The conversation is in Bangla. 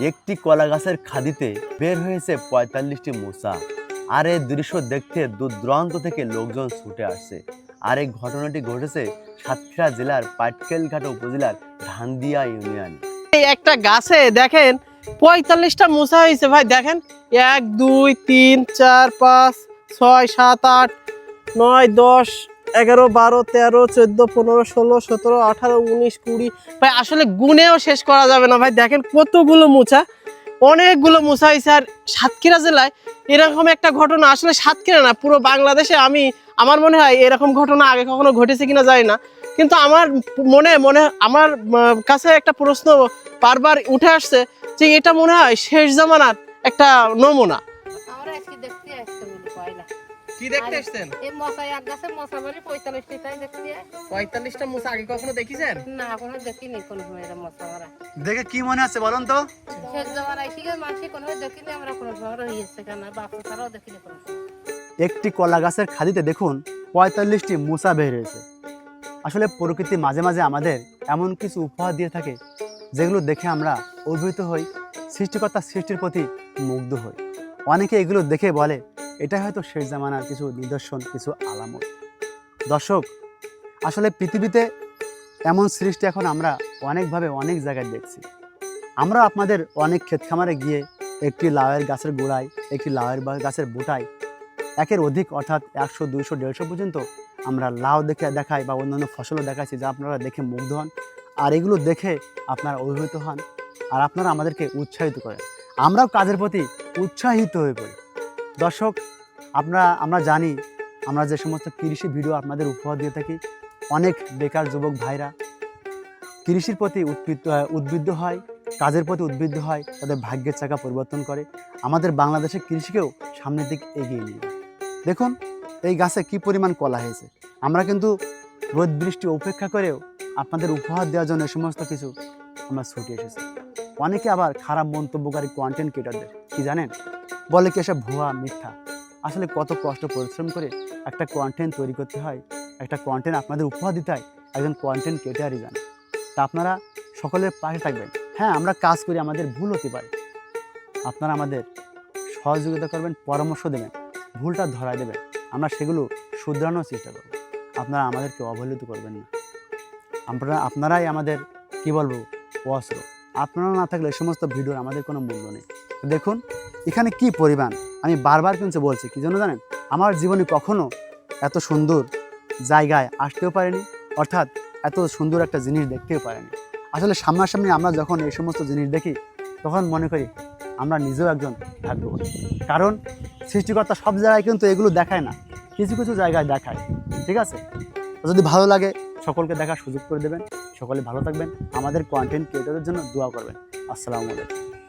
একটি কলা গাছের খাদিতে বের হয়েছে পঁয়তাল্লিশটি মশা আর এই দৃশ্য দেখতে দূর দূরান্ত থেকে লোকজন ছুটে আসছে। আর এই ঘটনাটি ঘটেছে সাতক্ষীরা জেলার পাটকেলঘাটা উপজেলার ধানদিয়া ইউনিয়ন। এই একটা গাছে দেখেন, পঁয়তাল্লিশটা মোছা হয়েছে ভাই, দেখেন। এক, দুই, তিন, চার, পাঁচ, ছয়, সাত, আট, নয়, দশ এগারো, বারো, তেরো, চোদ্দ, পনেরো, ষোলো, সতেরো, আঠারো, উনিশ, কুড়ি। ভাই, আসলে গুনেও শেষ করা যাবে না। ভাই, দেখেন কতগুলো মোছা অনেকগুলো মোছা হয়েছে আর সাতক্ষীরা জেলায় এরকম একটা ঘটনা। আসলে সাতক্ষীরা না, পুরো বাংলাদেশে আমি, আমার মনে হয় এরকম ঘটনা আগে কখনো ঘটেছে কিনা জানি না। কিন্তু আমার মনে মনে, আমার কাছে একটা প্রশ্ন বারবার উঠে আসছে যে এটা মনে হয় শেষ জামানার একটা নমুনা। আমরা আজকে দেখতে আসতে কি দেখতে এসেছেন? এই মশা এক গাছে মশা বাড়ি পঁয়তাল্লিশটি মোছা আগে কখনো দেখেছেন? না কোনো দেখিনি কোনো সময় মশা মারা। দেখে কি মনে হচ্ছে বলুন তো? শেষ জমার আইসি গিয়ে মানুষ কোনো দেখিনি আমরা কোনো সময় হয়েছে কেন? ছাড়াও দেখিনি কোনো একটি কলা গাছের খাদিতে দেখুন পঁয়তাল্লিশটি মশা বের হয়েছে। আসলে প্রকৃতি মাঝে মাঝে আমাদের এমন কিছু উপহার দিয়ে থাকে যেগুলো দেখে আমরা অভিভূত হই সৃষ্টিকর্তা সৃষ্টির প্রতি মুগ্ধ হই। অনেকে এগুলো দেখে বলে এটা হয়তো শেষ জামানার কিছু নিদর্শন, কিছু আলামত। দর্শক, আসলে পৃথিবীতে এমন সৃষ্টি এখন আমরা অনেকভাবে অনেক জায়গায় দেখছি। আমরা আপনাদের অনেক ক্ষেত খামারে গিয়ে একটি লাউয়ের গাছের গোড়ায়, একটি লাউয়ের গাছের বুটায়, একের অধিক অর্থাৎ একশো, দুইশো, দেড়শো পর্যন্ত আমরা লাউ দেখে দেখাই বা অন্যান্য ফসলও দেখাচ্ছি যা আপনারা দেখে মুগ্ধ হন। আর এগুলো দেখে আপনারা অভিভূত হন, আর আপনারা আমাদেরকে উৎসাহিত করেন। আমরাও কাজের প্রতি উৎসাহিত হয়ে পড়ি। দর্শক আপনারা আমরা জানি, আমরা যে সমস্ত কৃষি ভিডিও আপনাদের উপহার দিয়ে থাকি, অনেক বেকার যুবক ভাইরা কৃষির প্রতি উদ্বৃত্ত উদ্বৃদ্ধ হয়, কাজের প্রতি উদ্বৃদ্ধ হয়, তাদের ভাগ্যের চাকা পরিবর্তন করে। আমাদের বাংলাদেশের কৃষিকেও সামনের দিকে এগিয়ে নিয়ে দেখুন, এই গাছে কি পরিমাণ কলা হয়েছে। আমরা কিন্তু রোদ বৃষ্টি উপেক্ষা করেও আপনাদের উপহার দেওয়ার জন্য সমস্ত কিছু আমরা ছুটে এসেছি। অনেকে আবার খারাপ মন্তব্যকারী কন্টেন্ট ক্রিয়েটারদের কি জানেন? বলে কি এসব ভুয়া, মিথ্যা? আসলে কত কষ্ট পরিশ্রম করে একটা কন্টেন্ট তৈরি করতে হয়, একটা কন্টেন্ট আপনাদের উপহার দিতে হয়, একজন কন্টেন্ট ক্রিয়েটারই জানে। তা আপনারা সকলের পাশে থাকবেন। হ্যাঁ আমরা কাজ করি, আমাদের ভুল হতে পারে। আপনারা আমাদের সহযোগিতা করবেন, পরামর্শ দেবেন, ভুলটা ধরায় দেবেন। আমরা সেগুলো শুধরানোর চেষ্টা করব। আপনারা আমাদেরকে অবহেলিত করবেন না। আপনারা, আপনারাই আমাদের, কি বলব, অস্ত্র। আপনারা না থাকলে সমস্ত ভিডিওর আমাদের কোনো মূল্য নেই। দেখুন, এখানে কি পরিমাণ? আমি বারবার কিন্তু বলছি, কি জন্য জানেন? আমার জীবনে কখনো এত সুন্দর জায়গায় আসতেও পারেনি, অর্থাৎ এত সুন্দর একটা জিনিস দেখতেও পারেনি। আসলে সামনাসামনি আমরা যখন এই সমস্ত জিনিস দেখি, তখন মনে করি আমরা নিজেও একজন ভাগ্যবান কারণ সৃষ্টিকর্তা সব জায়গায় কিন্তু এগুলো দেখায় না, কিছু কিছু জায়গায় দেখায়, ঠিক আছে? যদি ভালো লাগে সকলকে দেখার সুযোগ করে দেবেন। সকলে ভালো থাকবেন। আমাদের কন্টেন্ট ক্রিয়েটরের জন্য দোয়া করবেন। আসসালামু আলাইকুম।